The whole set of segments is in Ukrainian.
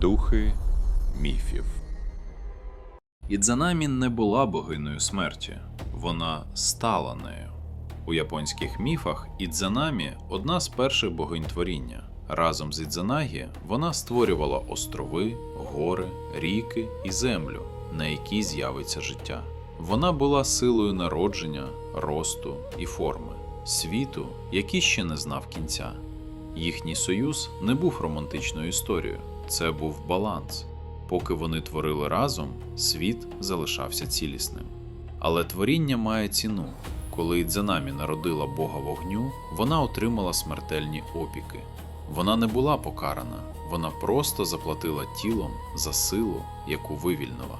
Духи міфів. Ідзанамі не була богиною смерті, вона стала нею. У японських міфах Ідзанамі одна з перших богинь творіння. Разом з Ідзанагі вона створювала острови, гори, ріки і землю, на якій з'явиться життя. Вона була силою народження, росту і форми, світу, який ще не знав кінця. Їхній союз не був романтичною історією, це був баланс. Поки вони творили разом, світ залишався цілісним. Але творіння має ціну. Коли Ідзанамі народила Бога вогню, вона отримала смертельні опіки. Вона не була покарана, вона просто заплатила тілом за силу, яку вивільнила.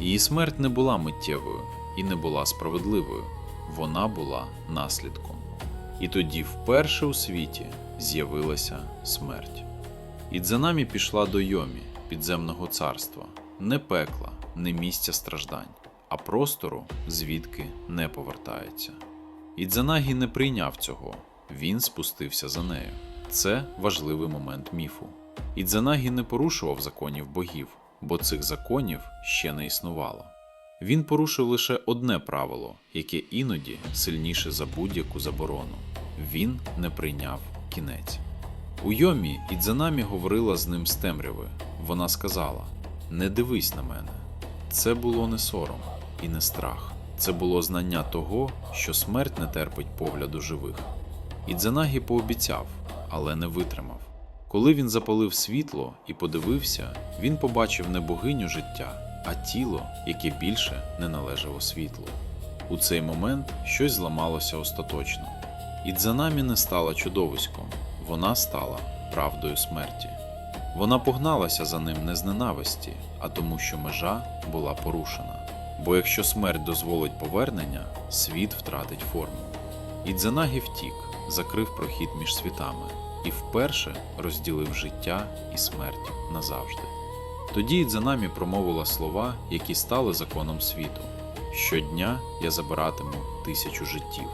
Її смерть не була миттєвою і не була справедливою, вона була наслідком. І тоді вперше у світі з'явилася смерть. Ідзанамі пішла до Йомі, підземного царства, не пекла, не місця страждань, а простору, звідки не повертається. Ідзанагі не прийняв цього, він спустився за нею. Це важливий момент міфу. Ідзанагі не порушував законів богів, бо цих законів ще не існувало. Він порушив лише одне правило, яке іноді сильніше за будь-яку заборону він не прийняв кінець. У Йомі Ідзанамі говорила з ним з темряви. Вона сказала: Не дивись на мене. Це було не сором і не страх. Це було знання того, що смерть не терпить погляду живих. Ідзанагі пообіцяв, але не витримав. Коли він запалив світло і подивився, він побачив не богиню життя, а тіло, яке більше не належало світлу. У цей момент щось зламалося остаточно. Ідзанамі не стала чудовиськом, вона стала правдою смерті. Вона погналася за ним не з ненависті, а тому, що межа була порушена. Бо якщо смерть дозволить повернення, світ втратить форму. Ідзанагі втік, закрив прохід між світами і вперше розділив життя і смерть назавжди. Тоді Ідзанамі промовила слова, які стали законом світу. Щодня я забиратиму тисячу життів.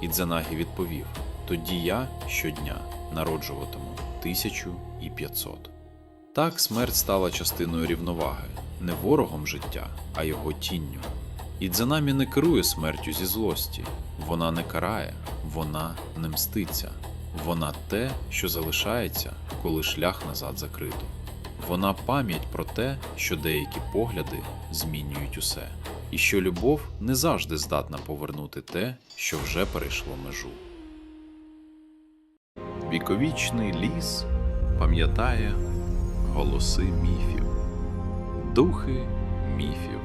Ідзанагі відповів: тоді я щодня народжуватиму тисячу і п'ятсот. Так смерть стала частиною рівноваги, не ворогом життя, а його тінню. Ідзанамі не керує смертю зі злості, вона не карає, вона не мститься. Вона те, що залишається, коли шлях назад закрито. Вона пам'ять про те, що деякі погляди змінюють усе, і що любов не завжди здатна повернути те, що вже перейшло межу. Віковічний ліс пам'ятає голоси міфів, духи міфів.